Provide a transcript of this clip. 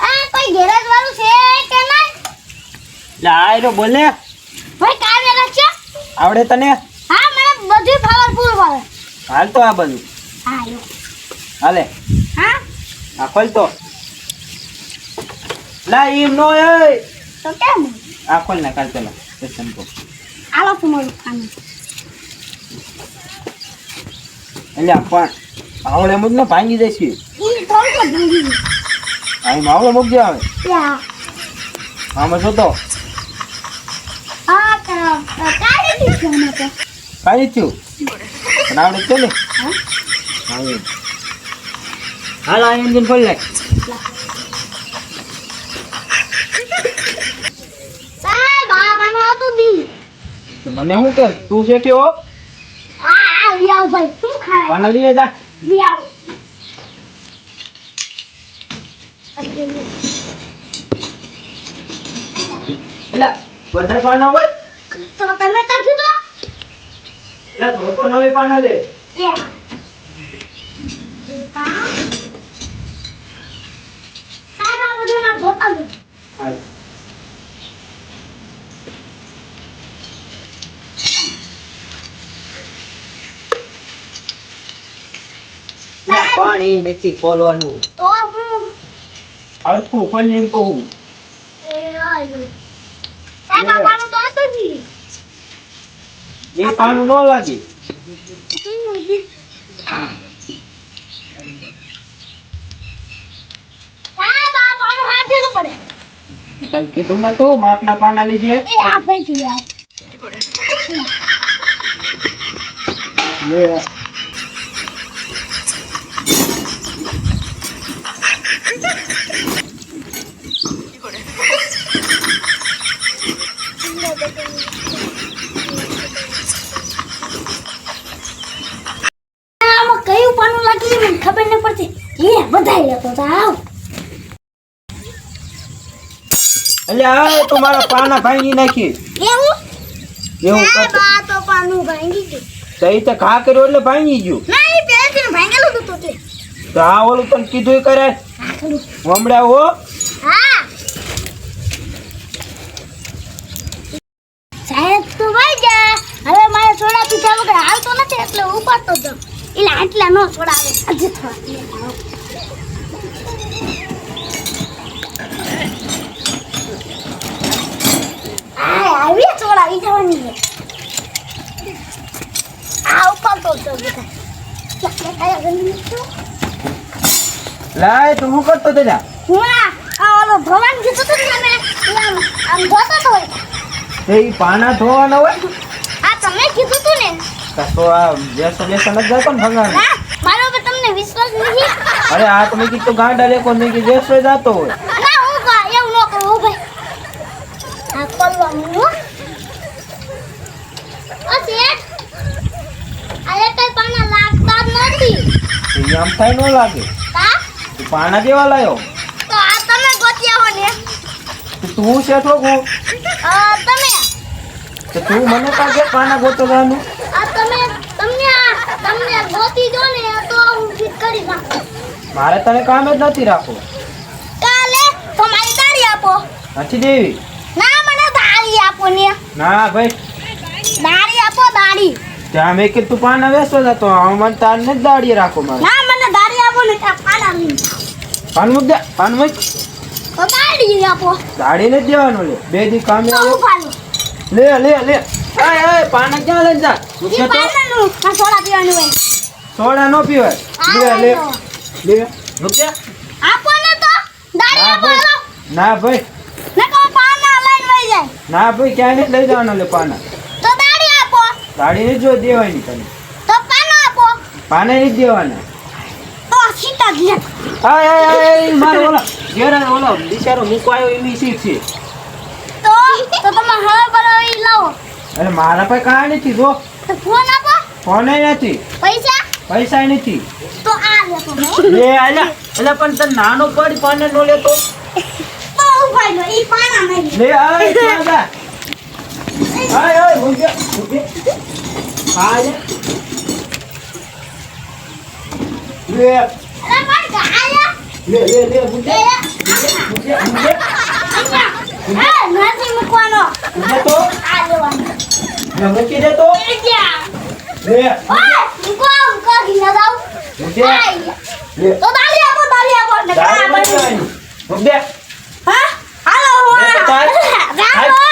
આ કોઈ ગેરેજ વાળું છે કે ના લે બોલે. ભાઈ કામે છે? આવડે તને? હા મને બધું પાવરફુલ વાળે. હાલ તો આ બધું. હા હાલે. હા? આ ખોલ તો. લા ઈમ નો એ. તો કેમ? આ ખોલ ના કાલ પેલા. આલો તમારું કામ એટલે પણ આવડે મુજ ને ભાંગી જશે અહીં માવલો મૂકજે આવે. આમાં જોતો કાઢી થયું પણ આવડે છે ને. હાલ આ એન્જિન ખોલી નાખ. મને શું કે? તું શેઠી હો? આ લિયાવ ભાઈ શું ખાય? પાના લઈએ જા. એટલે બધા પાના હોય? તો તમે કાઢી દો. નવી પાના. લે, પાણી નથી ખોલવાનું. તો હું હલકું ખોલી એમ કહું એ પાનું ન લાગે કીધું ના તો માપના પાના લીધે આપે છે યાર લે આમાં કયું પાનું લાગી મને ખબર ન પડતી એ બધાય લેતો એટલે આ તો મારા પાના ભાંગી નાખી. એવું? એવું સાહેબ તો પાનું ભાંગી ગયું. તો તો ઘા કર્યો એટલે ભાંગી ગયું. ભાંગેલું હતું તે. તો આ ઓલું તને કીધું કરે? હમણાં હો. હા. સાહેબ તો ભાઈ ગયા હવે મારે સોડા પીધા વગર હાલતો નથી એટલે ઉપાડતો જાઉં. એટલે આટલા નો આ આવી જવાની આ લા, લાય તું હું કરતો તેલા હું આ ઓલો ભગવાન કીધું ને અમે આમ આમ તો હોય. એ પાના ધોવાના હોય? આ તમે કીધું તું ને. તો આ વ્યસન વ્યસન જ જતો ને ભંગાણ ના મારો પર તમને વિશ્વાસ નથી અરે આ તમે કીધું ગાંડા લેકો મેં કીધું વ્યસન જતો હોય. આમ થાય ન લાગે. પાના જેવા લાયો? તો આ તમે ગોત્યા હો ને. તું છે અ, તમે. તો તું મને કાં કે પાના ગોતો જવાનું આ તમે તમને તમને ગોતી દો ને તો હું ફિટ કરી નાખું. મારે તને કામ જ નથી રાખવું. કાલે તમારી દાડી આપો. નથી દેવી? ના મને દાડી આપો ને. ના ભાઈ. દાડી આપો દાડી ત્યાં મેં કીધું તું પાના વેચવા જતો મને તારને જ દાડીએ રાખો મારે. ના મને દાડી આપો ને પાના લઈને પાન મુદ્દે દે પાન મુદ્દે તો દાડી આપો. દાડી ને દેવાનો લે. બે દી કામ લે લે લે. આય આય પાન ક્યાં લઈને જા? તું તો સોડા પીવાનું હોય. સોડા નો પીવાય. લે લે. લે મૂક જા આપો ને તો દાડી ના આપો ભાઈ ના ભાઈ. ને કહો પાના લઈને લઈ જાય. ના ભાઈ ક્યાંય ને લઈ જવાનો લે પાના. તો દાડી આપો. દાડી ને જો દેવાની તને. તો પાના આપો. પાને નહીં દેવાના. તો સીતા લે આય આય આય મારો ઓલા ઘેર ઓલો બિચારો મૂકો આવ્યો એની સીટ છે. તો તો તમે હવે બરો ઈ લાવો. અરે મારા પાસે કાંઈ નથી જો. તો ફોન આપો. ફોન નથી. પૈસા? પૈસા નથી. તો લે આલા એટલે પણ તને નાનો પડ પાને નો લેતો. બહુ ઉપાડો ઈ પાના મે લે આય આય હાય હાય મૂકે મૂકે લે. લે. પણ ગાયા લે લે લે હા નથી મૂકવાનો. તો. આ લેવાનો લે મૂકી દે તો. લે. ઓય મૂકો મૂકો ઘીના જાવ દે તો દાલી આપો દાલી આપો. નકરા આપો દે હા હાલો હા